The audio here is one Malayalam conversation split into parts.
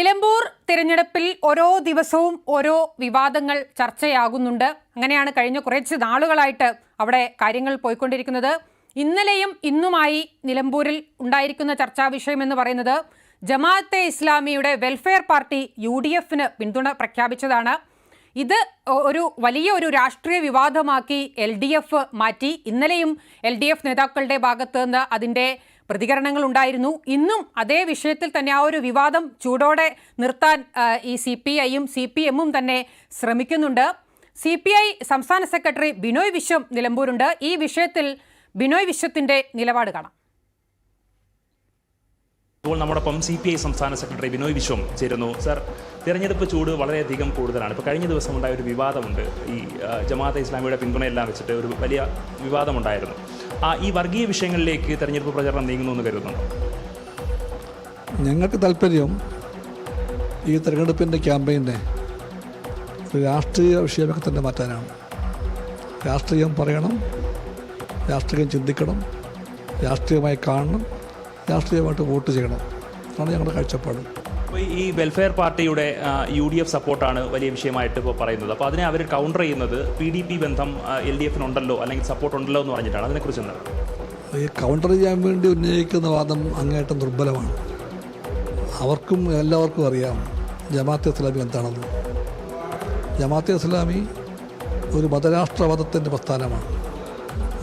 നിലമ്പൂർ തിരഞ്ഞെടുപ്പിൽ ഓരോ ദിവസവും ഓരോ വിവാദങ്ങൾ ചർച്ചയാകുന്നുണ്ട്. അങ്ങനെയാണ് കഴിഞ്ഞ കുറച്ച് നാളുകളായിട്ട് അവിടെ കാര്യങ്ങൾ പോയിക്കൊണ്ടിരിക്കുന്നത്. ഇന്നലെയും ഇന്നുമായി നിലമ്പൂരിൽ ഉണ്ടായിരിക്കുന്ന ചർച്ചാ വിഷയം എന്ന് പറയുന്നത് ജമാഅത്തെ ഇസ്ലാമിയുടെ വെൽഫെയർ പാർട്ടി യു ഡി എഫിന് പിന്തുണ പ്രഖ്യാപിച്ചതാണ്. ഇത് ഒരു വലിയ ഒരു രാഷ്ട്രീയ വിവാദമാക്കി എൽ ഡി എഫ് മാറ്റി. ഇന്നലെയും എൽ ഡി എഫ് നേതാക്കളുടെ ഭാഗത്ത് നിന്ന് അതിന്റെ പ്രതികരണങ്ങൾ ഉണ്ടായിരുന്നു ഇന്നും അതേ വിഷയത്തിൽ തന്നെ ആ ഒരു വിവാദം ചൂടോടെ നിർത്താൻ ഈ സി പി ഐയും സി പി എമ്മും തന്നെ ശ്രമിക്കുന്നുണ്ട്. സി പി ഐ സംസ്ഥാന സെക്രട്ടറി ബിനോയ് വിശ്വം നിലമ്പൂരുണ്ട്. ഈ വിഷയത്തിൽ ബിനോയ് വിശ്വത്തിന്റെ നിലപാട് കാണാം. ഇപ്പോൾ നമ്മോടൊപ്പം സി പി ഐ സംസ്ഥാന സെക്രട്ടറി ബിനോയ് വിശ്വം ചേരുന്നു. സർ തിരഞ്ഞെടുപ്പ് ചൂട് വളരെയധികം കൂടുതലാണ്. ഇപ്പോൾ കഴിഞ്ഞ ദിവസം ഉണ്ടായ ഒരു വിവാദമുണ്ട്. ഈ ജമാഅത്തെ ഇസ്ലാമിയുടെ പിന്തുണയെല്ലാം വെച്ചിട്ട് ഒരു വലിയ വിവാദമുണ്ടായിരുന്നു. ഈ വർഗീയ വിഷയങ്ങളിലേക്ക് തെരഞ്ഞെടുപ്പ് പ്രചരണം നീങ്ങുന്നു എന്ന് കരുതുന്നു ഞങ്ങൾക്ക് താല്പര്യം ഈ തെരഞ്ഞെടുപ്പിന്റെ ക്യാമ്പയിനെ രാഷ്ട്രീയ വിഷയമൊക്കെ തന്നെ മാറ്റാനാണ്. രാഷ്ട്രീയം പറയണം രാഷ്ട്രീയം ചിന്തിക്കണം രാഷ്ട്രീയമായി കാണണം രാഷ്ട്രീയമായിട്ട് വോട്ട് ചെയ്യണം. അതാണ് ഞങ്ങളുടെ കാഴ്ചപ്പാട്. ഈ വെൽഫെയർ പാർട്ടിയുടെ യു ഡി എഫ് സപ്പോർട്ടാണ് വലിയ വിഷയമായിട്ട് ഇപ്പോൾ പറയുന്നത്. അപ്പോൾ അതിനെ അവർ കൗണ്ടർ ചെയ്യുന്നത് പി ഡി പി ബന്ധം എൽ ഡി എഫിനുണ്ടല്ലോ അല്ലെങ്കിൽ സപ്പോർട്ട് ഉണ്ടല്ലോ എന്ന് പറഞ്ഞിട്ടാണ്. അതിനെക്കുറിച്ച് എന്താണ്? ഈ കൗണ്ടർ ചെയ്യാൻ വേണ്ടി ഉന്നയിക്കുന്ന വാദം അങ്ങേയറ്റം ദുർബലമാണ്. അവർക്കും എല്ലാവർക്കും അറിയാം ജമാഅത്തെ ഇസ്ലാമി എന്താണെന്ന്. ജമാഅത്തെ ഇസ്ലാമി ഒരു മതരാഷ്ട്രവാദത്തിന്റെ പ്രസ്ഥാനമാണ്.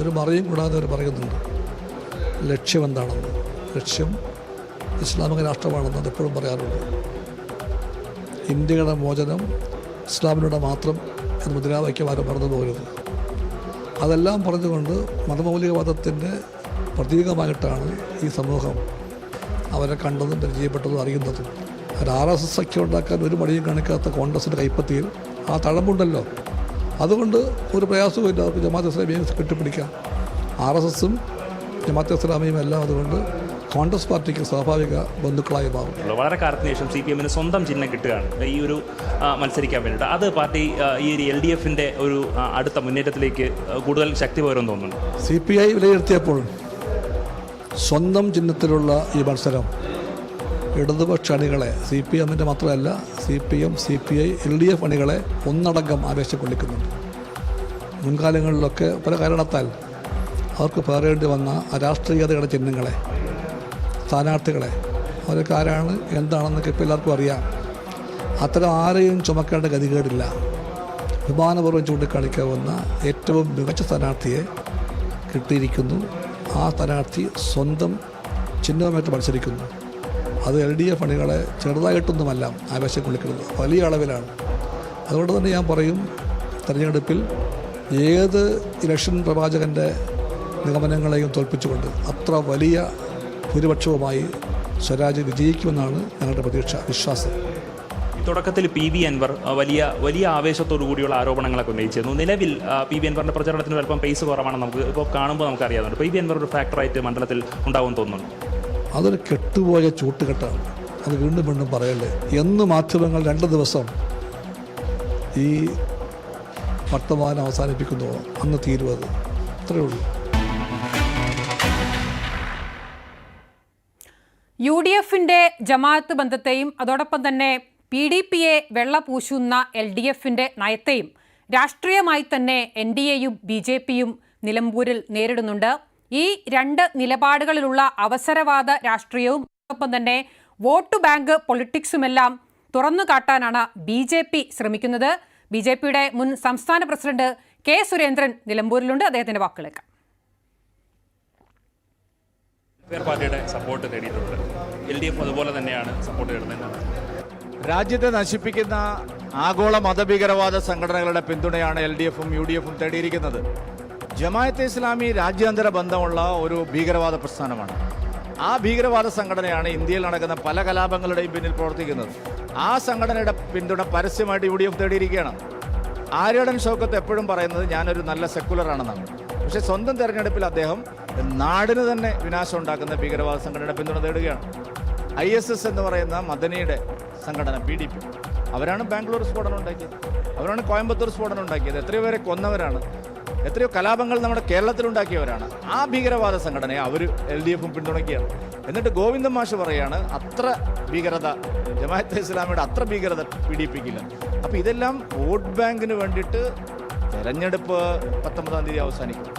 ഒരു മറിയും കൂടാതെ അവർ പറയുന്നുണ്ട് ലക്ഷ്യം എന്താണെന്ന്. ലക്ഷ്യം ഇസ്ലാമിക രാഷ്ട്രമാണെന്ന് എപ്പോഴും പറയാറുണ്ട്. ഇന്ത്യയുടെ മോചനം ഇസ്ലാമിലൂടെ മാത്രം എന്ന് മുദ്രാവാക്യം ആരും മറന്നു പോകരുത്. അതെല്ലാം പറഞ്ഞുകൊണ്ട് മതമൗലികവാദത്തിന്റെ പ്രതീകമായിട്ടാണ് ഈ സമൂഹം അവരെ കണ്ടതും പരിചയപ്പെട്ടതും അറിയുന്നതും. ഒരു ആർ എസ് എസ് ഒക്കെ ഉണ്ടാക്കാൻ ഒരു മടിയും കാണിക്കാത്ത കോൺഗ്രസിന്റെ കൈപ്പത്തിയിൽ ആ തഴമ്പുണ്ടല്ലോ. അതുകൊണ്ട് ഒരു പ്രയാസവും അവർക്ക് ജമാഅത്ത് ഇസ്ലാമിയെ കെട്ടിപ്പിടിക്കാം. ആർ എസ് എസും ജമാഅത്ത് ഇസ്ലാമിയും എല്ലാം അതുകൊണ്ട് കോൺഗ്രസ് പാർട്ടിക്ക് സ്വാഭാവിക ബന്ധുക്കളായി മാറും വളരെ കാലത്തിന് ശേഷം സി പി എമ്മിന് സ്വന്തം ചിഹ്നം കിട്ടുകയാണ്. ഈ ഒരു മത്സരിക്കാൻ വേണ്ടിയിട്ട്. അത് പാർട്ടി ഈ ഒരു എൽ ഡി എഫിന്റെ ഒരു അടുത്ത മുന്നേറ്റത്തിലേക്ക് കൂടുതൽ ശക്തി പകരം തോന്നുന്നു സി പി ഐ വിലയിരുത്തിയപ്പോൾ സ്വന്തം ചിഹ്നത്തിലുള്ള ഈ മത്സരം ഇടതുപക്ഷ അണികളെ സി പി എമ്മിന്റെ മാത്രമല്ല C P M C P I L D F അണികളെ ഒന്നടങ്കം ആവേശം കൊള്ളിക്കുന്നുണ്ട് മുൻകാലങ്ങളിലൊക്കെ പല കാരണത്താൽ അവർക്ക് പേറേണ്ടി വന്ന രാഷ്ട്രീയതയുടെ ചിഹ്നങ്ങളെ സ്ഥാനാർത്ഥികളെ. അവരൊക്കെ ആരാണ് എന്താണെന്നൊക്കെ ഇപ്പോൾ എല്ലാവർക്കും അറിയാം. അത്തരം ആരെയും ചുമക്കേണ്ട ഗതികേടില്ല. അഭിമാനപൂർവം ചൂണ്ടിക്കാണിക്കാവുന്ന ഏറ്റവും മികച്ച സ്ഥാനാർത്ഥിയെ കിട്ടിയിരിക്കുന്നു. ആ സ്ഥാനാർത്ഥി സ്വന്തം ചിഹ്നവുമായിട്ട് മത്സരിക്കുന്നു. അത് എൽ ഡി എഫ് അണികളെ ചെറുതായിട്ടൊന്നുമല്ല ആവേശം കൊള്ളിക്കുന്നത് വലിയ അളവിലാണ്. അതുകൊണ്ട് തന്നെ ഞാൻ പറയും തെരഞ്ഞെടുപ്പിൽ ഏത് ഇലക്ഷൻ പ്രവാചകന്റെ നിഗമനങ്ങളെയും തോൽപ്പിച്ചുകൊണ്ട് അത്ര വലിയ ഭൂരിപക്ഷവുമായി സ്വരാജ് വിജയിക്കുമെന്നാണ് ഞങ്ങളുടെ പ്രതീക്ഷ വിശ്വാസം. തുടക്കത്തിൽ പി വി അൻവർ വലിയ വലിയ ആവേശത്തോടു കൂടിയുള്ള ആരോപണങ്ങളൊക്കെ ഉന്നയിച്ചിരുന്നു. നിലവിൽ പി വി അൻവറിന്റെ പ്രചരണത്തിന് അല്പം പേസ് കുറവാണ് നമുക്ക് ഇപ്പോൾ കാണുമ്പോൾ നമുക്ക് അറിയാവുന്നുണ്ട്. പി വി അൻവർ ഒരു ഫാക്ടറായിട്ട് മണ്ഡലത്തിൽ ഉണ്ടാവും തോന്നുന്നു അതൊരു കെട്ടുപോയ ചൂട്ടുകെട്ടാണ്. അത് വീണ്ടും വീണ്ടും പറയല്ലേ? എന്ന് മാധ്യമങ്ങൾ രണ്ട് ദിവസം ഈ വർത്തമാനം അവസാനിപ്പിക്കുന്നുവോ? അന്ന് തീരുവത്. അത്രയേ ഉള്ളൂ. യു എഫിന്റെ ജമാഅത്ത് ബന്ധത്തെയും അതോടൊപ്പം തന്നെ പി ഡി പിയെ വെള്ളപൂശുന്ന എൽ ഡി എഫിന്റെ നയത്തെയും രാഷ്ട്രീയമായി തന്നെ എൻ ഡി എയും ബി ജെ പിയും നിലമ്പൂരിൽ നേരിടുന്നുണ്ട്. ഈ രണ്ട് നിലപാടുകളിലുള്ള അവസരവാദ രാഷ്ട്രീയവും അതോടൊപ്പം തന്നെ വോട്ട് ബാങ്ക് പൊളിറ്റിക്സുമെല്ലാം തുറന്നു കാട്ടാനാണ് ബി ജെ പി ശ്രമിക്കുന്നത്. ബി ജെ പിയുടെ മുൻ സംസ്ഥാന പ്രസിഡന്റ് കെ സുരേന്ദ്രൻ നിലമ്പൂരിലുണ്ട്. അദ്ദേഹത്തിന്റെ വാക്കുകളേക്കാം. പാർട്ടിയുടെ സപ്പോർട്ട് നേടിയിട്ടുണ്ട്. എൽ ഡി എഫ് അതുപോലെ തന്നെയാണ് സപ്പോർട്ട് നേടുന്നത്. രാജ്യത്തെ നശിപ്പിക്കുന്ന ആഗോള മതഭീകരവാദ സംഘടനകളുടെ പിന്തുണയാണ് എൽ ഡി എഫും യു ഡി എഫും തേടിയിരിക്കുന്നത്. ജമായത്തെ ഇസ്ലാമി രാജ്യാന്തര ബന്ധമുള്ള ഒരു ഭീകരവാദ പ്രസ്ഥാനമാണ്. ആ ഭീകരവാദ സംഘടനയാണ് ഇന്ത്യയിൽ നടക്കുന്ന പല കലാപങ്ങളുടെയും പിന്നിൽ പ്രവർത്തിക്കുന്നത്. ആ സംഘടനയുടെ പിന്തുണ പരസ്യമായിട്ട് യു ഡി എഫ് തേടിയിരിക്കുകയാണ്. ആര്യടൻ ഷൗക്കത്ത് എപ്പോഴും പറയുന്നത് ഞാനൊരു നല്ല സെക്കുലർ ആണെന്നാണ്. പക്ഷേ സ്വന്തം തെരഞ്ഞെടുപ്പിൽ അദ്ദേഹം നാടിന് തന്നെ വിനാശം ഉണ്ടാക്കുന്ന ഭീകരവാദ സംഘടനയുടെ പിന്തുണ തേടുകയാണ് ഐ എസ് എസ് എന്ന് പറയുന്ന മദനിയുടെ സംഘടന പി ഡി പി. അവരാണ് ബാംഗ്ലൂർ സ്ഫോടനം ഉണ്ടാക്കിയത്. അവരാണ് കോയമ്പത്തൂർ സ്ഫോടനം ഉണ്ടാക്കിയത്. എത്രയോ പേരെ കൊന്നവരാണ്. എത്രയോ കലാപങ്ങൾ നമ്മുടെ കേരളത്തിൽ ഉണ്ടാക്കിയവരാണ്. ആ ഭീകരവാദ സംഘടനയെ അവർ എൽ ഡി എഫും പിന്തുണയ്ക്കുകയാണ്. എന്നിട്ട് ഗോവിന്ദൻ മാഷ് പറയാണ് അത്ര ഭീകരത ജമാഅത്തെ ഇസ്ലാമിയുടെ അത്ര ഭീകരത പീഡിപ്പിക്കില്ല അപ്പോൾ ഇതെല്ലാം വോട്ട് ബാങ്കിന് വേണ്ടിയിട്ട് തെരഞ്ഞെടുപ്പ് പത്തൊമ്പതാം തീയതി അവസാനിക്കും.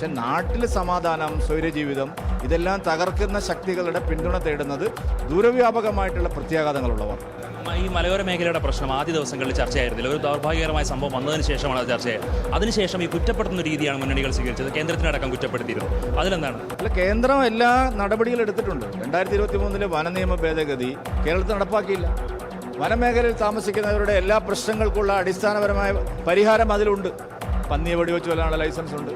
പക്ഷെ നാട്ടിൽ സമാധാനം സ്വൈരജീവിതം ഇതെല്ലാം തകർക്കുന്ന ശക്തികളുടെ പിന്തുണ തേടുന്നത് ദൂരവ്യാപകമായിട്ടുള്ള പ്രത്യാഘാതങ്ങളുള്ളവർ ഈ മലയോര മേഖലയുടെ പ്രശ്നം ആദ്യ ദിവസങ്ങളിൽ ചർച്ചയായിരുന്നില്ല. ഒരു ദൗർഭാഗ്യകരമായ സംഭവം വന്നതിന് ശേഷമാണ് അത് ചർച്ചയായത് അതിനുശേഷം ഈ കുറ്റപ്പെടുത്തുന്ന രീതിയാണ് മുന്നണികൾ സ്വീകരിച്ചത്. കേന്ദ്രത്തിനടക്കം കുറ്റപ്പെടുത്തിയിരുന്നു. അതിലെന്താണ്? അല്ല കേന്ദ്രം എല്ലാ നടപടികളും എടുത്തിട്ടുണ്ട്. രണ്ടായിരത്തി ഇരുപത്തി മൂന്നിലെ വനനിയമ ഭേദഗതി കേരളത്തിൽ നടപ്പാക്കിയില്ല. വനമേഖലയിൽ താമസിക്കുന്നവരുടെ എല്ലാ പ്രശ്നങ്ങൾക്കുള്ള അടിസ്ഥാനപരമായ പരിഹാരം അതിലുണ്ട്. പന്നിയെ വെടിവെച്ച് കൊല്ലാനുള്ള ലൈസൻസ് ഉണ്ട്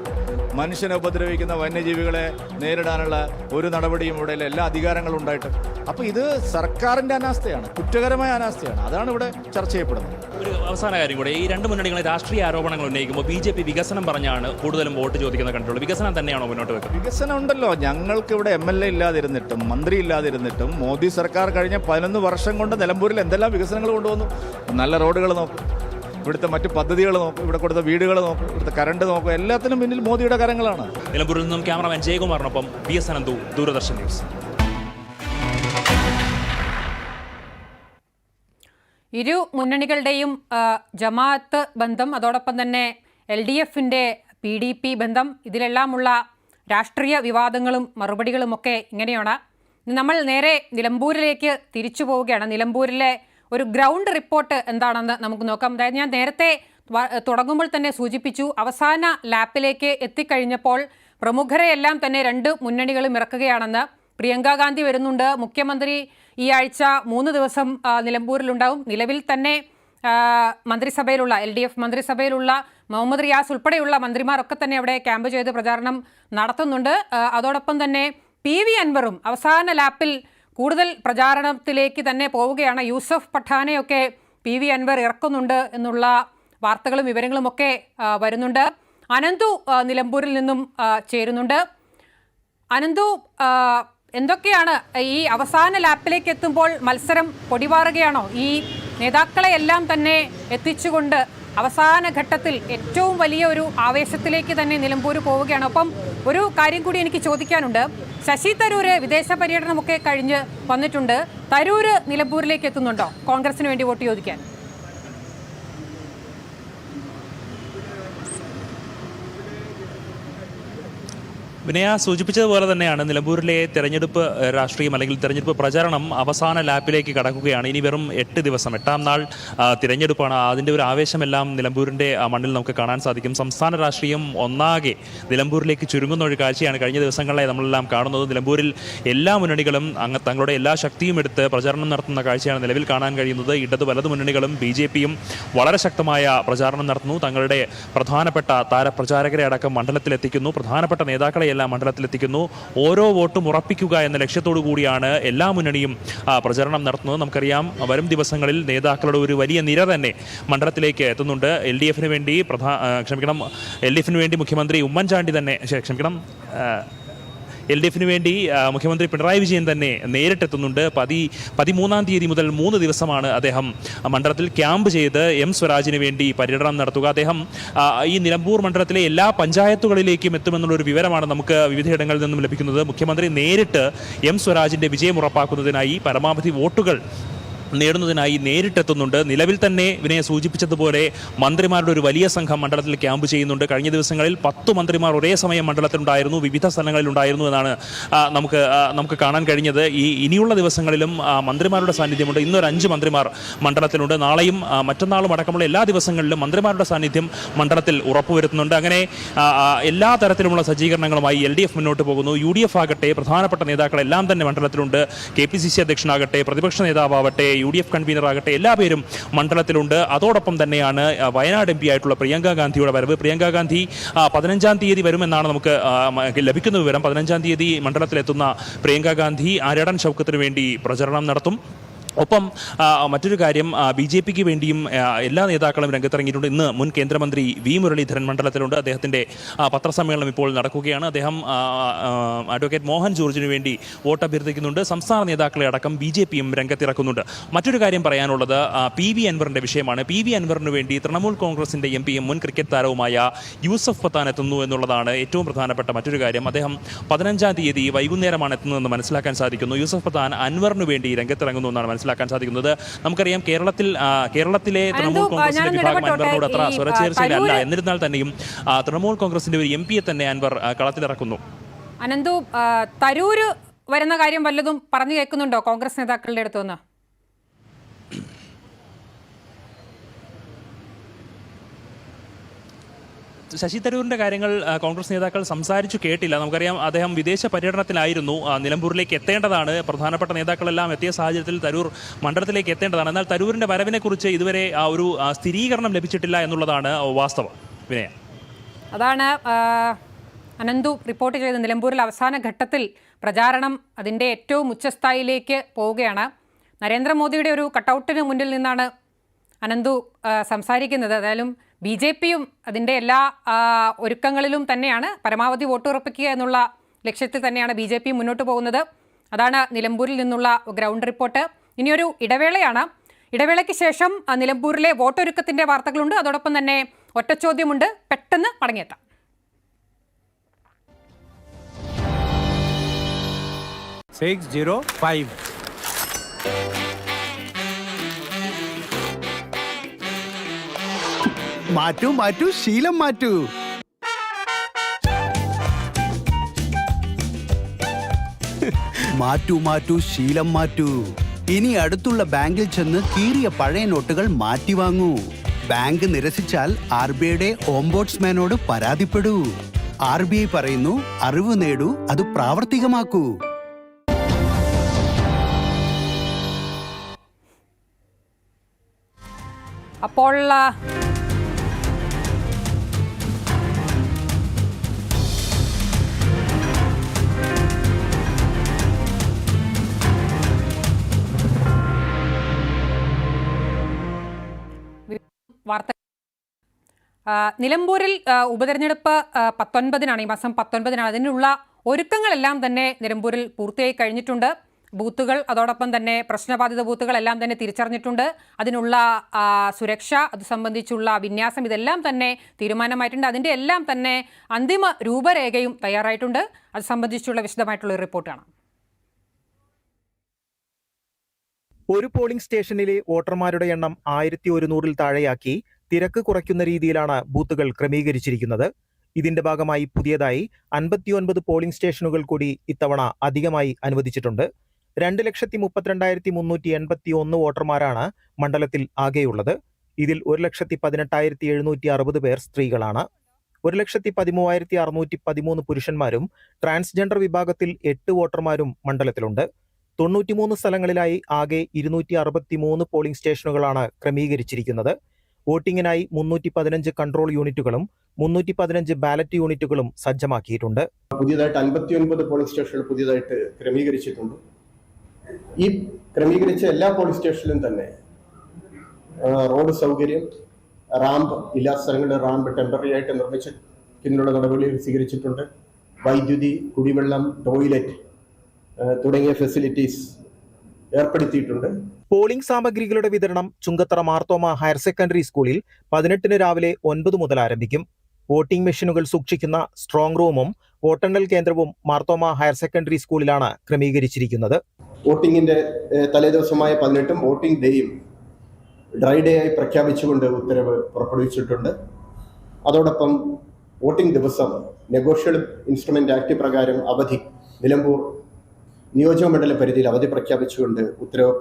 മനുഷ്യനെ ഉപദ്രവിക്കുന്ന വന്യജീവികളെ നേരിടാനുള്ള ഒരു നടപടിയും ഇവിടെ എല്ലാ അധികാരങ്ങളും ഉണ്ടായിട്ട്. അപ്പോൾ ഇത് സർക്കാരിന്റെ അനാസ്ഥയാണ്. കുറ്റകരമായ അനാസ്ഥയാണ്. അതാണ് ഇവിടെ ചർച്ച ചെയ്യപ്പെടുന്നത്. ഒരു അവസാന കാര്യം കൂടെ. ഈ രണ്ട് മുന്നണികളെ രാഷ്ട്രീയ ആരോപണങ്ങൾ ഉന്നയിക്കുമ്പോൾ ബി ജെ പി വികസനം പറഞ്ഞാണ് കൂടുതലും വോട്ട് ചോദിക്കുന്ന കണ്ടിട്ടുള്ളത് വികസനം തന്നെയാണോ മുന്നോട്ട് വെക്കുന്നത്? വികസനം ഉണ്ടല്ലോ. ഞങ്ങൾക്ക് ഇവിടെ എം എൽ എ ഇല്ലാതിരുന്നിട്ടും മന്ത്രി ഇല്ലാതിരുന്നിട്ടും മോദി സർക്കാർ കഴിഞ്ഞ പതിനൊന്ന് വർഷം കൊണ്ട് നിലമ്പൂരിൽ എന്തെല്ലാം വികസനങ്ങൾ കൊണ്ടുവന്നു? നല്ല റോഡുകൾ നോക്കും. ഇവിടുത്തെ മറ്റു പദ്ധതികൾ നോക്കും ഇവിടെ കൊടുത്ത വീടുകൾ നോക്കും ഇവിടുത്തെ കറണ്ട് നോക്കും എല്ലാത്തിനും പിന്നിൽ മോദിയുടെ കരങ്ങളാണ്. നിലമ്പൂരിൽ നിന്നും cameraman ജയകുമാറിനൊപ്പം B S Ananthu Doordarshan news. ഇരു മുന്നണികളുടെയും ജമാഅത്ത് ബന്ധം അതോടൊപ്പം തന്നെ എൽ ഡി എഫിന്റെ പി ഡി പി ബന്ധം ഇതിലെല്ലാമുള്ള രാഷ്ട്രീയ വിവാദങ്ങളും മറുപടികളുമൊക്കെ ഇങ്ങനെയാണ്. നമ്മൾ നേരെ നിലമ്പൂരിലേക്ക് തിരിച്ചു പോവുകയാണ്. നിലമ്പൂരിലെ ഒരു ഗ്രൗണ്ട് റിപ്പോർട്ട് എന്താണെന്ന് നമുക്ക് നോക്കാം. അതായത് ഞാൻ നേരത്തെ തുടങ്ങുമ്പോൾ തന്നെ സൂചിപ്പിച്ചു അവസാന ലാപ്പിലേക്ക് എത്തിക്കഴിഞ്ഞപ്പോൾ പ്രമുഖരെയെല്ലാം തന്നെ രണ്ട് മുന്നണികളും ഇറക്കുകയാണെന്ന് പ്രിയങ്ക ഗാന്ധി വരുന്നുണ്ട്. മുഖ്യമന്ത്രി ഈ ആഴ്ച മൂന്ന് ദിവസം നിലമ്പൂരിലുണ്ടാവും. നിലവിൽ തന്നെ മന്ത്രിസഭയിലുള്ള എൽ ഡി എഫ് മന്ത്രിസഭയിലുള്ള മുഹമ്മദ് റിയാസ് ഉൾപ്പെടെയുള്ള മന്ത്രിമാരൊക്കെ തന്നെ അവിടെ ക്യാമ്പ് ചെയ്ത് പ്രചാരണം നടത്തുന്നുണ്ട്. അതോടൊപ്പം തന്നെ പി വി അൻവറും അവസാന ലാപ്പിൽ കൂടുതൽ പ്രചാരണത്തിലേക്ക് തന്നെ പോവുകയാണ്. യൂസഫ് പഠാനെയൊക്കെ പി വി അൻവർ ഇറക്കുന്നുണ്ട് എന്നുള്ള വാർത്തകളും വിവരങ്ങളും ഒക്കെ വരുന്നുണ്ട്. അനന്തു നിലമ്പൂരിൽ നിന്നും ചേരുന്നുണ്ട്. അനന്തു എന്തൊക്കെയാണ് ഈ അവസാന ലാപ്പിലേക്ക് എത്തുമ്പോൾ മത്സരം പൊടിപാറുകയാണോ ഈ നേതാക്കളെ എല്ലാം തന്നെ എത്തിച്ചുകൊണ്ട് അവസാന ഘട്ടത്തിൽ ഏറ്റവും വലിയ ഒരു ആവേശത്തിലേക്ക് തന്നെ നിലമ്പൂർ പോവുകയാണ്. ഒപ്പം ഒരു കാര്യം കൂടി എനിക്ക് ചോദിക്കാനുണ്ട്. ശശി തരൂര് വിദേശ പര്യടനമൊക്കെ കഴിഞ്ഞ് വന്നിട്ടുണ്ട്. തരൂര് നിലമ്പൂരിലേക്ക് എത്തുന്നുണ്ടോ? കോൺഗ്രസിന് വേണ്ടി വോട്ട് ചോദിക്കാൻ. വിനയ സൂചിപ്പിച്ചതുപോലെ തന്നെയാണ് നിലമ്പൂരിലെ തെരഞ്ഞെടുപ്പ് രാഷ്ട്രീയം അല്ലെങ്കിൽ തെരഞ്ഞെടുപ്പ് പ്രചാരണം അവസാന ലാപ്പിലേക്ക് കടക്കുകയാണ്. ഇനി വെറും എട്ട് ദിവസം എട്ടാം നാൾ തിരഞ്ഞെടുപ്പാണ്. അതിന്റെ ഒരു ആവേശമെല്ലാം നിലമ്പൂരിന്റെ മണ്ണിൽ നമുക്ക് കാണാൻ സാധിക്കും. സംസ്ഥാന രാഷ്ട്രീയം ഒന്നാകെ നിലമ്പൂരിലേക്ക് ചുരുങ്ങുന്ന ഒരു കാഴ്ചയാണ് കഴിഞ്ഞ ദിവസങ്ങളെ നമ്മളെല്ലാം കാണുന്നത്. നിലമ്പൂരിൽ എല്ലാ മുന്നണികളും അങ്ങ് തങ്ങളുടെ എല്ലാ ശക്തിയും എടുത്ത് പ്രചാരണം നടത്തുന്ന കാഴ്ചയാണ് നിലവിൽ കാണാൻ കഴിയുന്നത്. ഇടത് വലത് മുന്നണികളും ബി ജെ പിയും വളരെ ശക്തമായ പ്രചാരണം നടത്തുന്നു. തങ്ങളുടെ പ്രധാനപ്പെട്ട താരപ്രചാരകരെ അടക്കം മണ്ഡലത്തിലെത്തിക്കുന്നു. പ്രധാനപ്പെട്ട നേതാക്കളെയെല്ലാം മണ്ഡലത്തിലെത്തിക്കുന്നു. ഓരോ വോട്ടും ഉറപ്പിക്കുക എന്ന ലക്ഷ്യത്തോടു കൂടിയാണ് എല്ലാ മുന്നണിയും പ്രചരണം നടത്തുന്നത്. നമുക്കറിയാം വരും ദിവസങ്ങളിൽ നേതാക്കളുടെ ഒരു വലിയ നിര തന്നെ മണ്ഡലത്തിലേക്ക് എത്തുന്നുണ്ട്. എൽ ഡി എഫിന് വേണ്ടി പ്രധാ ക്ഷമിക്കണം എൽ ഡി എഫിന് വേണ്ടി മുഖ്യമന്ത്രി ഉമ്മൻചാണ്ടി തന്നെ ക്ഷമിക്കണം എൽ ഡി എഫിന് വേണ്ടി മുഖ്യമന്ത്രി പിണറായി വിജയൻ തന്നെ നേരിട്ടെത്തുന്നുണ്ട്. പതി പതിമൂന്നാം തീയതി മുതൽ മൂന്ന് ദിവസമാണ് അദ്ദേഹം മണ്ഡലത്തിൽ ക്യാമ്പ് ചെയ്ത് എം സ്വരാജിന് വേണ്ടി പര്യടനം നടത്തുക. അദ്ദേഹം ഈ നിലമ്പൂർ മണ്ഡലത്തിലെ എല്ലാ പഞ്ചായത്തുകളിലേക്കും എത്തുമെന്നുള്ള ഒരു വിവരമാണ് നമുക്ക് വിവിധയിടങ്ങളിൽ നിന്നും ലഭിക്കുന്നത്. മുഖ്യമന്ത്രി നേരിട്ട് എം സ്വരാജിന്റെ വിജയം ഉറപ്പാക്കുന്നതിനായി പരമാവധി വോട്ടുകൾ നേടുന്നതിനായി നേരിട്ടെത്തുന്നുണ്ട്. നിലവിൽ തന്നെ വിനയ സൂചിപ്പിച്ചതുപോലെ മന്ത്രിമാരുടെ ഒരു വലിയ സംഘം മണ്ഡലത്തിൽ ക്യാമ്പ് ചെയ്യുന്നുണ്ട്. കഴിഞ്ഞ ദിവസങ്ങളിൽ പത്തു മന്ത്രിമാർ ഒരേ സമയം മണ്ഡലത്തിലുണ്ടായിരുന്നു. വിവിധ സ്ഥലങ്ങളിലുണ്ടായിരുന്നു എന്നാണ് നമുക്ക് നമുക്ക് കാണാൻ കഴിഞ്ഞത്. ഈ ഇനിയുള്ള ദിവസങ്ങളിലും മന്ത്രിമാരുടെ സാന്നിധ്യമുണ്ട്. ഇന്നൊരു അഞ്ച് മന്ത്രിമാർ മണ്ഡലത്തിലുണ്ട്. നാളെയും മറ്റന്നാളും അടക്കമുള്ള എല്ലാ ദിവസങ്ങളിലും മന്ത്രിമാരുടെ സാന്നിധ്യം മണ്ഡലത്തിൽ ഉറപ്പുവരുത്തുന്നുണ്ട്. അങ്ങനെ എല്ലാ തരത്തിലുമുള്ള സജ്ജീകരണങ്ങളുമായി എൽ ഡി എഫ് മുന്നോട്ട് പോകുന്നു. യു ഡി എഫ് ആകട്ടെ പ്രധാനപ്പെട്ട നേതാക്കളെല്ലാം തന്നെ മണ്ഡലത്തിലുണ്ട്. കെ പി സി സി അധ്യക്ഷനാകട്ടെ പ്രതിപക്ഷ നേതാവാകട്ടെ യു ഡി എഫ് കൺവീനർ ആകട്ടെ എല്ലാ പേരും മണ്ഡലത്തിലുണ്ട്. അതോടൊപ്പം തന്നെയാണ് വയനാട് എം പി ആയിട്ടുള്ള പ്രിയങ്ക ഗാന്ധിയുടെ വരവ്. പ്രിയങ്ക ഗാന്ധി പതിനഞ്ചാം തീയതി വരുമെന്നാണ് നമുക്ക് ലഭിക്കുന്ന വിവരം. പതിനഞ്ചാം തീയതി മണ്ഡലത്തിലെത്തുന്ന പ്രിയങ്ക ഗാന്ധി ആരടൻ ഷൗക്കത്തിന് വേണ്ടി പ്രചരണം നടത്തും. ഒപ്പം മറ്റൊരു കാര്യം ബി ജെ പിക്ക് വേണ്ടിയും എല്ലാ നേതാക്കളും രംഗത്തിറങ്ങിയിട്ടുണ്ട്. ഇന്ന് മുൻ കേന്ദ്രമന്ത്രി വി മുരളീധരൻ മണ്ഡലത്തിലുണ്ട്. അദ്ദേഹത്തിന്റെ പത്രസമ്മേളനം ഇപ്പോൾ നടക്കുകയാണ്. അദ്ദേഹം അഡ്വക്കേറ്റ് മോഹൻ ജോർജിനു വേണ്ടി വോട്ട് അഭ്യർത്ഥിക്കുന്നുണ്ട്. സംസ്ഥാന നേതാക്കളെ അടക്കം ബി ജെ പിയും രംഗത്തിറക്കുന്നുണ്ട്. മറ്റൊരു കാര്യം പറയാനുള്ളത് പി വി അൻവറിന്റെ വിഷയമാണ്. പി വി അൻവറിന് വേണ്ടി തൃണമൂൽ കോൺഗ്രസിന്റെ എം പിയും മുൻ ക്രിക്കറ്റ് താരവുമായ യൂസഫ് പത്താൻ എത്തുന്നു എന്നുള്ളതാണ് ഏറ്റവും പ്രധാനപ്പെട്ട മറ്റൊരു കാര്യം. അദ്ദേഹം പതിനഞ്ചാം തീയതി വൈകുന്നേരമാണ് എത്തുന്നതെന്ന് മനസ്സിലാക്കാൻ സാധിക്കുന്നു. യൂസഫ് പത്താൻ അൻവറിന് വേണ്ടി രംഗത്തിറങ്ങുന്നു എന്നാണ് മനസ്സിലാക്കാൻ സാധിക്കുന്നത്. നമുക്കറിയാം കേരളത്തിൽ കേരളത്തിലെ തൃണമൂൽ കോൺഗ്രസിന്റെ വിഭാഗം അൻവറിനോട് അത്ര സ്വരച്ചേർച്ചയിലല്ല എന്നിരുന്നാൽ തന്നെയും തൃണമൂൽ കോൺഗ്രസിന്റെ ഒരു എം പിയെ തന്നെ അൻവർ കളത്തിലിറക്കുന്നു. അനന്തു തരൂര് വരുന്ന കാര്യം വല്ലതും പറഞ്ഞു കേൾക്കുന്നുണ്ടോ കോൺഗ്രസ് നേതാക്കളുടെ അടുത്ത് ശശി തരൂരിന്റെ കാര്യങ്ങൾ കോൺഗ്രസ് നേതാക്കൾ സംസാരിച്ചു കേട്ടില്ല. നമുക്കറിയാം അദ്ദേഹം വിദേശ പര്യടനത്തിലായിരുന്നു. നിലമ്പൂരിലേക്ക് എത്തേണ്ടതാണ്. പ്രധാനപ്പെട്ട നേതാക്കളെല്ലാം എത്തിയ സാഹചര്യത്തിൽ തരൂർ മണ്ഡലത്തിലേക്ക് എത്തേണ്ടതാണ്. എന്നാൽ തരൂരിന്റെ വരവിനെക്കുറിച്ച് ഇതുവരെ ഒരു സ്ഥിരീകരണം ലഭിച്ചിട്ടില്ല എന്നുള്ളതാണ് വാസ്തവം. വിനയ. അതാണ് അനന്തു റിപ്പോർട്ട് ചെയ്ത നിലമ്പൂരിൽ അവസാന ഘട്ടത്തിൽ പ്രചാരണം അതിന്റെ ഏറ്റവും ഉച്ചസ്ഥായിലേക്ക് പോവുകയാണ്. നരേന്ദ്രമോദിയുടെ ഒരു കട്ടൗട്ടിന് മുന്നിൽ നിന്നാണ് അനന്തു സംസാരിക്കുന്നത്. ഏതായാലും ബി ജെ പിയും അതിന്റെ എല്ലാ ഒരുക്കങ്ങളിലും തന്നെയാണ് പരമാവധി വോട്ട് ഉറപ്പിക്കുക എന്നുള്ള ലക്ഷ്യത്തിൽ തന്നെയാണ് ബി ജെ പി മുന്നോട്ട് പോകുന്നത്. അതാണ് നിലമ്പൂരിൽ നിന്നുള്ള ഗ്രൗണ്ട് റിപ്പോർട്ട്. ഇനിയൊരു ഇടവേളയാണ്. ഇടവേളയ്ക്ക് ശേഷം നിലമ്പൂരിലെ വോട്ടൊരുക്കത്തിന്റെ വാർത്തകളുണ്ട്. അതോടൊപ്പം തന്നെ ഒറ്റച്ചോദ്യമുണ്ട് പെട്ടെന്ന് മടങ്ങിയെത്താം. Six zero five. മാറ്റൂ മാറ്റൂ ശീലം മാറ്റൂ. മാറ്റൂ മാറ്റൂ ശീലം മാറ്റൂ. ഇനി അടുത്തുള്ള ബാങ്കിൽ ചെന്ന് കീറിയ പഴയ നോട്ടുകൾ മാറ്റി വാങ്ങൂ. ബാങ്ക് നിരസിച്ചാൽ ആർ ബി ഐയുടെ ഓംബോട്സ്മാനോട് പരാതിപ്പെടൂ. ആർ ബി ഐ പറയുന്നു അറിവ് നേടൂ അത് പ്രാവർത്തികമാക്കൂ. അപ്പോൾ നിലമ്പൂരിൽ ഉപതെരഞ്ഞെടുപ്പ് പത്തൊൻപതിനാണ് ഈ മാസം പത്തൊൻപതിനാണ്. അതിനുള്ള ഒരുക്കങ്ങളെല്ലാം തന്നെ നിലമ്പൂരിൽ പൂർത്തിയായി കഴിഞ്ഞിട്ടുണ്ട്. ബൂത്തുകൾ അതോടൊപ്പം തന്നെ പ്രശ്നബാധിത ബൂത്തുകളെല്ലാം തന്നെ തിരിച്ചറിഞ്ഞിട്ടുണ്ട്. അതിനുള്ള സുരക്ഷ അത് സംബന്ധിച്ചുള്ള വിന്യാസം ഇതെല്ലാം തന്നെ തീരുമാനമായിട്ടുണ്ട്. അതിന്റെ എല്ലാം തന്നെ അന്തിമ രൂപരേഖയും തയ്യാറായിട്ടുണ്ട്. അത് സംബന്ധിച്ചുള്ള വിശദമായിട്ടുള്ള റിപ്പോർട്ടാണ് റിപ്പോർട്ട് ഒരു പോളിംഗ് സ്റ്റേഷനിലെ വോട്ടർമാരുടെ എണ്ണം ആയിരത്തി ഒരുന്നൂറിൽ താഴെയാക്കി. തിരക്ക് കുറയ്ക്കുന്ന രീതിയിലാണ് ബൂത്തുകൾ ക്രമീകരിച്ചിരിക്കുന്നത്. ഇതിന്റെ ഭാഗമായി പുതിയതായി അൻപത്തിയൊൻപത് പോളിംഗ് സ്റ്റേഷനുകൾ കൂടി ഇത്തവണ അധികമായി അനുവദിച്ചിട്ടുണ്ട്. രണ്ട് ലക്ഷത്തി മുപ്പത്തിരണ്ടായിരത്തി മുന്നൂറ്റി എൺപത്തി ഒന്ന് വോട്ടർമാരാണ് മണ്ഡലത്തിൽ ആകെയുള്ളത്. ഇതിൽ ഒരു ലക്ഷത്തി പതിനെട്ടായിരത്തി എഴുന്നൂറ്റി അറുപത് പേർ സ്ത്രീകളാണ്. ഒരു ലക്ഷത്തി പതിമൂവായിരത്തി അറുന്നൂറ്റി പതിമൂന്ന് പുരുഷന്മാരും ട്രാൻസ്ജെൻഡർ വിഭാഗത്തിൽ എട്ട് വോട്ടർമാരും മണ്ഡലത്തിലുണ്ട്. തൊണ്ണൂറ്റിമൂന്ന് സ്ഥലങ്ങളിലായി ആകെ ഇരുന്നൂറ്റി അറുപത്തിമൂന്ന് പോളിംഗ് സ്റ്റേഷനുകളാണ് ക്രമീകരിച്ചിരിക്കുന്നത്. വോട്ടിംഗിനായി മുന്നൂറ്റി പതിനഞ്ച് കൺട്രോൾ യൂണിറ്റുകളും മുന്നൂറ്റി പതിനഞ്ച് ബാലറ്റ് യൂണിറ്റുകളും സജ്ജമാക്കിയിട്ടുണ്ട്. പുതിയതായിട്ട് അൻപത്തിയൊൻപത് പോളിംഗ് സ്റ്റേഷനുകൾ പുതിയതായിട്ട് ക്രമീകരിച്ചിട്ടുണ്ട്. ഈ ക്രമീകരിച്ച എല്ലാ പോളിംഗ് സ്റ്റേഷനിലും തന്നെ റോഡ് സൗകര്യം റാമ്പ് ഇല്ലാത്ത സ്ഥലങ്ങളിൽ റാമ്പ് ടെമ്പററി ആയിട്ട് നിർമ്മിച്ചതിനുള്ള നടപടികൾ സ്വീകരിച്ചിട്ടുണ്ട്. വൈദ്യുതി കുടിവെള്ളം ടോയ്ലറ്റ് തുടങ്ങിയ ഫെസിലിറ്റീസ് ഏർപ്പെടുത്തിയിട്ടുണ്ട്. പോളിംഗ് സാമഗ്രികളുടെ വിതരണം ചുങ്കത്തറ മാർത്തോമ ഹയർ സെക്കൻഡറി സ്കൂളിൽ പതിനെട്ടിന് രാവിലെ ഒൻപത് മുതൽ ആരംഭിക്കും. വോട്ടിംഗ് മെഷീനുകൾ സൂക്ഷിക്കുന്ന സ്ട്രോങ് റൂമും വോട്ടെണ്ണൽ കേന്ദ്രവും മാർത്തോമ ഹയർ സെക്കൻഡറി സ്കൂളിലാണ് ക്രമീകരിച്ചിരിക്കുന്നത്. വോട്ടിംഗിന്റെ തലേദിവസമായ പതിനെട്ടും വോട്ടിംഗ് ഡേയും ഡ്രൈ ഡേ ആയി പ്രഖ്യാപിച്ചുകൊണ്ട് ഉത്തരവ് പുറപ്പെടുവിച്ചിട്ടുണ്ട്. അതോടൊപ്പം വോട്ടിംഗ് ദിവസം നെഗോഷ്യൽ ഇൻസ്ട്രുമെന്റ് ആക്ട് പ്രകാരം അവധി നിലമ്പൂർ നിയോജകമണ്ഡല പരിധിയിൽ അവധി പ്രഖ്യാപിച്ചുകൊണ്ട് ഉത്തരവ്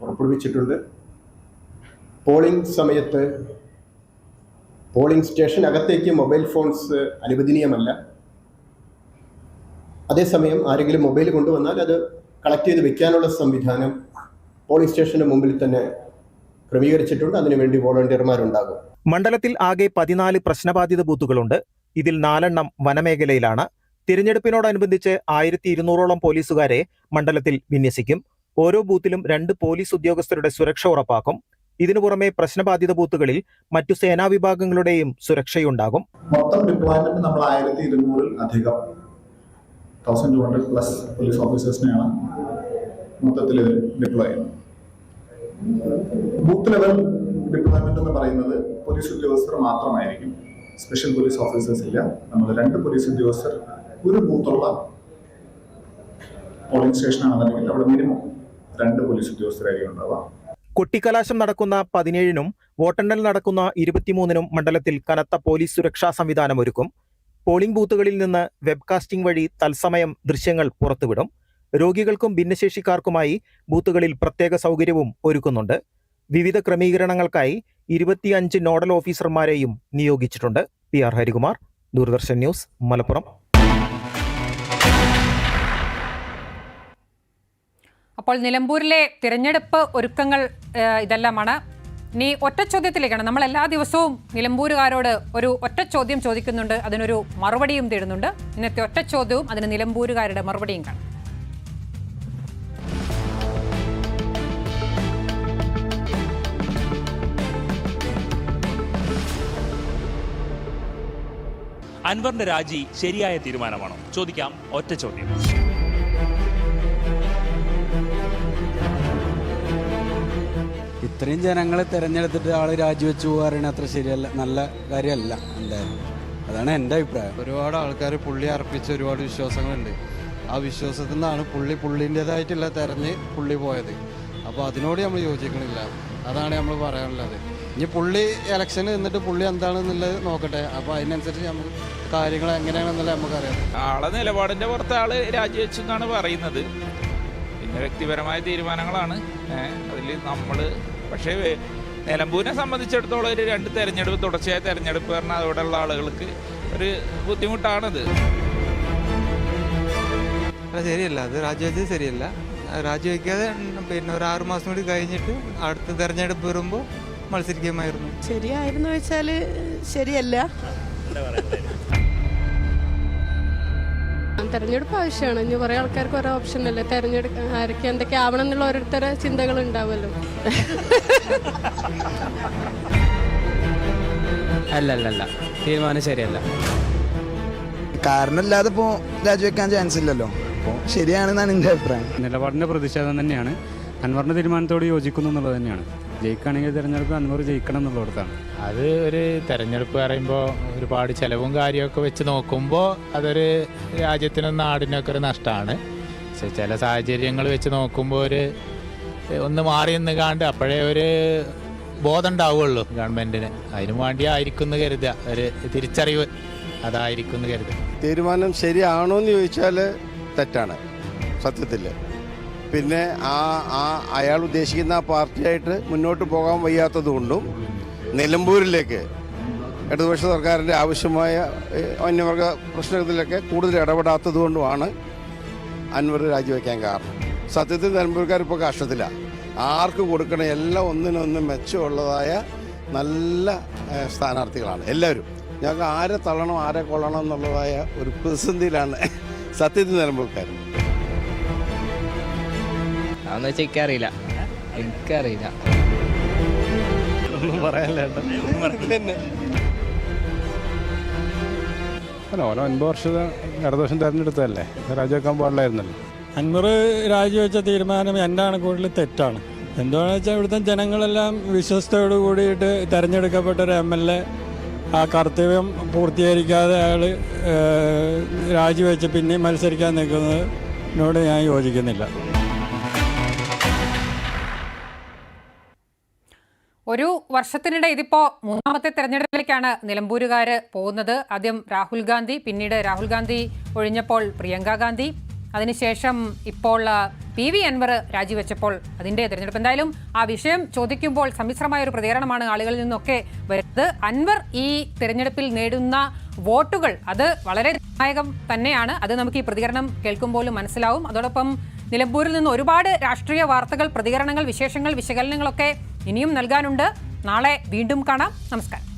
പുറപ്പെടുവിച്ചിട്ടുണ്ട്. പോളിംഗ് സമയത്ത് പോളിംഗ് സ്റ്റേഷൻ അകത്തേക്ക് മൊബൈൽ ഫോൺസ് അനുവദനീയമല്ല. അതേസമയം ആരെങ്കിലും മൊബൈൽ കൊണ്ടുവന്നാൽ അത് കളക്ട് ചെയ്ത് വെക്കാനുള്ള സംവിധാനം പോളിംഗ് സ്റ്റേഷന് മുമ്പിൽ തന്നെ ക്രമീകരിച്ചിട്ടുണ്ട്. അതിനുവേണ്ടി വോളണ്ടിയർമാരുണ്ടാകും. മണ്ഡലത്തിൽ ആകെ പതിനാല് പ്രശ്നബാധിത ബൂത്തുകളുണ്ട്. ഇതിൽ നാലെണ്ണം വനമേഖലയിലാണ്. തിരഞ്ഞെടുപ്പിനോടനുബന്ധിച്ച് ആയിരത്തി ഇരുന്നൂറോളം പോലീസുകാരെ മണ്ഡലത്തിൽ വിന്യസിക്കും. ഓരോ ബൂത്തിലും രണ്ട് പോലീസ് ഉദ്യോഗസ്ഥരുടെ സുരക്ഷ ഉറപ്പാക്കും. ഇതിനു പുറമെ പ്രശ്നബാധിത ബൂത്തുകളിൽ മറ്റു സേനാ വിഭാഗങ്ങളുടെയും സുരക്ഷയുണ്ടാകും. മൊത്തം ഡിപ്ലോയ്മെന്റ് നമ്മൾ ആയിരത്തി ഇരുന്നൂറിൽ അധികം. Thousand two hundred plus police ഓഫീസേഴ്സിനെയാണ് മൊത്തത്തിൽ ഡിപ്ലോയ് ചെയ്യുന്നത്. ബൂത്ത് ലെവൽ ഡിപ്ലോയ്മെന്റ് എന്ന് പറയുന്നത് പോലീസ് ഉദ്യോഗസ്ഥർ മാത്രമായിരിക്കും. സ്പെഷ്യൽ പോലീസ് ഓഫീസേഴ്സ് ഇല്ല. നമ്മൾ രണ്ട് പോലീസ് ഉദ്യോഗസ്ഥർ ഒരു ബൂത്തുള്ള പോളിംഗ് സ്റ്റേഷനാണെന്നുണ്ടെങ്കിൽ അവിടെ മിനിമം രണ്ട് പോലീസ് ഉദ്യോഗസ്ഥരായിരിക്കും ഉണ്ടാവുക. കൊട്ടിക്കലാശം നടക്കുന്ന പതിനേഴിനും വോട്ടെണ്ണൽ നടക്കുന്ന ഇരുപത്തിമൂന്നിനും മണ്ഡലത്തിൽ കനത്ത പോലീസ് സുരക്ഷാ സംവിധാനം ഒരുക്കും. പോളിംഗ് ബൂത്തുകളിൽ നിന്ന് വെബ്കാസ്റ്റിംഗ് വഴി തത്സമയം ദൃശ്യങ്ങൾ പുറത്തുവിടും. രോഗികൾക്കും ഭിന്നശേഷിക്കാർക്കുമായി ബൂത്തുകളിൽ പ്രത്യേക സൗകര്യവും ഒരുക്കുന്നുണ്ട്. വിവിധ ക്രമീകരണങ്ങൾക്കായി ഇരുപത്തിയഞ്ച് നോഡൽ ഓഫീസർമാരെയും നിയോഗിച്ചിട്ടുണ്ട്. P R Harikumar Doordarshan news Malappuram. അപ്പോൾ നിലമ്പൂരിലെ തിരഞ്ഞെടുപ്പ് ഒരുക്കങ്ങൾ ഇതെല്ലാമാണ്. ഇനി ഒറ്റ ചോദ്യത്തിലേക്കാണ്. നമ്മൾ എല്ലാ ദിവസവും നിലമ്പൂരുകാരോട് ഒരു ഒറ്റ ചോദ്യം ചോദിക്കുന്നുണ്ട്. അതിനൊരു മറുപടിയും തേടുന്നുണ്ട്. ഇന്നത്തെ ഒറ്റ ചോദ്യവും അതിന് നിലമ്പൂരുകാരുടെ മറുപടിയും കാണാം. അൻവറിന്റെ രാജി ശരിയായ തീരുമാനമാണോ? ചോദിക്കാം ഒറ്റ ചോദ്യം. ഇത്രയും ജനങ്ങളെ തിരഞ്ഞെടുത്തിട്ട് ആൾ രാജിവെച്ചു പോകാറാണ് അത്ര ശരിയല്ല നല്ല കാര്യമല്ല എന്തായാലും. അതാണ് എന്റെ അഭിപ്രായം. ഒരുപാട് ആൾക്കാർ പുള്ളി അർപ്പിച്ച ഒരുപാട് വിശ്വാസങ്ങളുണ്ട്. ആ വിശ്വാസത്തിൽ നിന്നാണ് പുള്ളി പുള്ളിന്റെതായിട്ടുള്ള തെരഞ്ഞ് പുള്ളി പോയത്. അപ്പോൾ അതിനോട് നമ്മൾ യോജിക്കണില്ല. അതാണ് നമ്മൾ പറയാനുള്ളത്. ഇനി പുള്ളി ഇലക്ഷന് നിന്നിട്ട് പുള്ളി എന്താണെന്നുള്ളത് നോക്കട്ടെ. അപ്പോൾ അതിനനുസരിച്ച് നമുക്ക് കാര്യങ്ങൾ എങ്ങനെയാണെന്നുള്ളത് നമുക്കറിയാം. ആളെ നിലപാടിന്റെ പുറത്ത് ആൾ രാജിവെച്ചു എന്നാണ് പറയുന്നത്. പിന്നെ വ്യക്തിപരമായ തീരുമാനങ്ങളാണ്. അതിൽ നമ്മൾ പക്ഷേ നിലമ്പൂരിനെ സംബന്ധിച്ചിടത്തോളം ഒരു രണ്ട് തെരഞ്ഞെടുപ്പ് തുടർച്ചയായ തെരഞ്ഞെടുപ്പ് പറഞ്ഞാൽ അവിടെയുള്ള ആളുകൾക്ക് ഒരു ബുദ്ധിമുട്ടാണത്. അത് ശരിയല്ല. അത് രാജിവെച്ചത് ശരിയല്ല. രാജിവെക്കാതെ പിന്നെ ഒരു ആറു മാസം കൂടി കഴിഞ്ഞിട്ട് അടുത്ത തെരഞ്ഞെടുപ്പ് വരുമ്പോൾ മത്സരിക്കുമായിരുന്നു. ശരിയായിരുന്നു വെച്ചാൽ ശരിയല്ല. തെരഞ്ഞെടുപ്പ് ആവശ്യമാണ്. ഇനി കുറേ ആൾക്കാർക്ക് ഓരോ ഓപ്ഷൻ അല്ലേ? തെരഞ്ഞെടുക്ക ആരൊക്കെ എന്തൊക്കെ ആവണം എന്നുള്ള ഓരോരുത്തരെ ചിന്തകൾ ഉണ്ടാവുമല്ലോ അല്ല അല്ല അല്ല തീരുമാനം ശരിയല്ല. കാരണമില്ലാതെ ഇപ്പോൾ രാജിവെക്കാൻ ചാൻസ് ഇല്ലല്ലോ. അപ്പോൾ ശരിയാണെന്നാണ് എന്റെ അഭിപ്രായം. നിലപാടിന്റെ പ്രതിഷേധം തന്നെയാണ്. അൻവറിന്റെ തീരുമാനത്തോട് യോജിക്കുന്നു എന്നുള്ളത് തന്നെയാണ്. ജയിക്കുകയാണെങ്കിൽ തിരഞ്ഞെടുപ്പ് അൻവർ ജയിക്കണം എന്നുള്ളിടത്താണ് അത് ഒരു തെരഞ്ഞെടുപ്പ് പറയുമ്പോൾ ഒരുപാട് ചിലവും കാര്യമൊക്കെ വെച്ച് നോക്കുമ്പോൾ അതൊരു രാജ്യത്തിനും നാടിനൊക്കെ ഒരു നഷ്ടമാണ്. പക്ഷെ ചില സാഹചര്യങ്ങൾ വെച്ച് നോക്കുമ്പോൾ ഒരു ഒന്ന് മാറി നിന്ന് കാണ്ട് അപ്പോഴേ ഒരു ബോധം ഉണ്ടാവുള്ളൂ ഗവൺമെന്റിന് അതിനു വേണ്ടി ആയിരിക്കും എന്ന് കരുതുക. ഒരു തിരിച്ചറിവ് അതായിരിക്കും എന്ന് കരുതുക. തീരുമാനം ശരിയാണോ എന്ന് ചോദിച്ചാൽ തെറ്റാണ്. സത്യത്തിൽ പിന്നെ ആ ആ അയാൾ ഉദ്ദേശിക്കുന്ന പാർട്ടിയായിട്ട് മുന്നോട്ട് പോകാൻ വയ്യാത്തത് കൊണ്ടും നിലമ്പൂരിലേക്ക് ഇടതുപക്ഷ സർക്കാരിന്റെ ആവശ്യമായ അന്യവർഗ പ്രശ്നത്തിലൊക്കെ കൂടുതൽ ഇടപെടാത്തത് കൊണ്ടുമാണ് അൻവർ രാജിവെക്കാൻ കാരണം. സത്യത്തിൽ നിലമ്പൂർക്കാർ ഇപ്പോൾ കഷ്ടത്തിലാണ് ആർക്ക് കൊടുക്കണ എല്ലാം ഒന്നിനൊന്ന് മെച്ചമുള്ളതായ നല്ല സ്ഥാനാർത്ഥികളാണ് എല്ലാവരും. ഞങ്ങൾക്ക് ആരെ തള്ളണം ആരെ കൊള്ളണം എന്നുള്ളതായ ഒരു പ്രതിസന്ധിയിലാണ് സത്യത്തിൽ നിലമ്പൂർക്കാർ. അതെന്ന് വെച്ചാൽ എനിക്കറിയില്ല. എനിക്കറിയില്ല. ഒന്നും പറയാനില്ല അല്ല ഓരോ അൻപത് വർഷത്തെ ഇടതുവശം തിരഞ്ഞെടുത്തതല്ലേ? രാജിവെക്കാൻ പാടില്ലായിരുന്നല്ലോ. അൻവർ രാജിവെച്ച തീരുമാനം എന്റെ കൂടുതൽ തെറ്റാണ്. എന്താണെന്ന് വെച്ചാൽ ഇവിടുത്തെ ജനങ്ങളെല്ലാം വിശ്വസ്തയോട് കൂടിയിട്ട് തിരഞ്ഞെടുക്കപ്പെട്ട ഒരു എം എൽ എ. ആ കർത്തവ്യം പൂർത്തീകരിക്കാതെ അയാൾ രാജിവെച്ച് പിന്നെയും മത്സരിക്കാൻ നിൽക്കുന്നതിനോട് ഞാൻ യോജിക്കുന്നില്ല. ഒരു വർഷത്തിനിടെ ഇതിപ്പോ മൂന്നാമത്തെ തെരഞ്ഞെടുപ്പിലേക്കാണ് നിലമ്പൂരുകാർ പോകുന്നത്. ആദ്യം രാഹുൽ ഗാന്ധി പിന്നീട് രാഹുൽ ഗാന്ധി ഒഴിഞ്ഞപ്പോൾ പ്രിയങ്ക ഗാന്ധി. അതിനുശേഷം ഇപ്പോൾ പി വി അൻവർ രാജിവെച്ചപ്പോൾ അതിന്റെ തിരഞ്ഞെടുപ്പ്. എന്തായാലും ആ വിഷയം ചോദിക്കുമ്പോൾ സമ്മിശ്രമായ ഒരു പ്രതികരണമാണ് ആളുകളിൽ നിന്നൊക്കെ വരുന്നത്. അൻവർ ഈ തിരഞ്ഞെടുപ്പിൽ നേടുന്ന വോട്ടുകൾ അത് വളരെ നിർണായകം തന്നെയാണ്. അത് നമുക്ക് ഈ പ്രതികരണം കേൾക്കുമ്പോഴും മനസ്സിലാവും. അതോടൊപ്പം നിലമ്പൂരിൽ നിന്ന് ഒരുപാട് രാഷ്ട്രീയ വാർത്തകൾ പ്രതികരണങ്ങൾ വിശേഷങ്ങൾ വിശകലനങ്ങളൊക്കെ ഇനിയും നൽകാനുണ്ട്. നാളെ വീണ്ടും കാണാം. നമസ്കാരം.